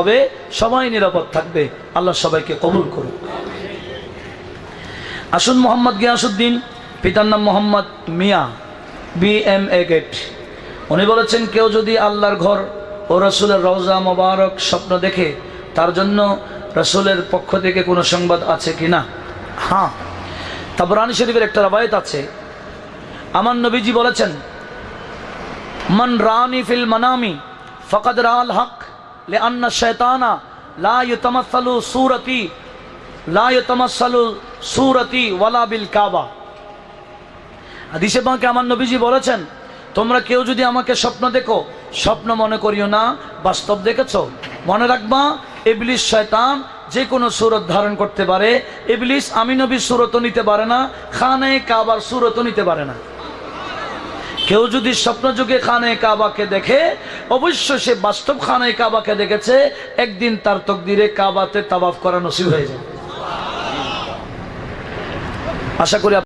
হবে, সবাই নিরাপদ থাকবে। আল্লাহ সবাইকে কবুল করুন আসুন মোহাম্মদ গিয়াসুদ্দিন পিতার নাম Mohammad Mia B M A gate উনি বলেছেন, কেউ যদি আল্লাহর ঘর ও রসুলের রওজা মোবারক স্বপ্ন দেখে, তার জন্য রসুলের পক্ষ থেকে কোনো সংবাদ আছে কি না? হ্যাঁ। তারপর শরীফের একটা রবায়ত আছে। আমার নবীজি বলেছেন, মান রানি ফিল মানামি, ফকদ রাল হক। লে সুরতি ওয়ালা বিল কাবা আমার নবীজি বলেছেন, তোমরা কেউ যদি আমাকে স্বপ্ন দেখো, স্বপ্ন মনে করিও না, বাস্তব দেখেছ। মনে রাখবা ইবলিশ শয়তান যে কোনো সুরত ধারণ করতে পারে। ইবলিশ আমি নবীর সুরতও নিতে পারে না, খানে কাবার সুরতও নিতে পারে না। কেউ যদি স্বপ্নযুগে খানে কাবাকে দেখে অবশ্য সে বাস্তব খানে কাবাকে দেখেছে, একদিন তার তকদিরে কাবাতে তাবাফ করা নসিব হয়ে যায় আশা করি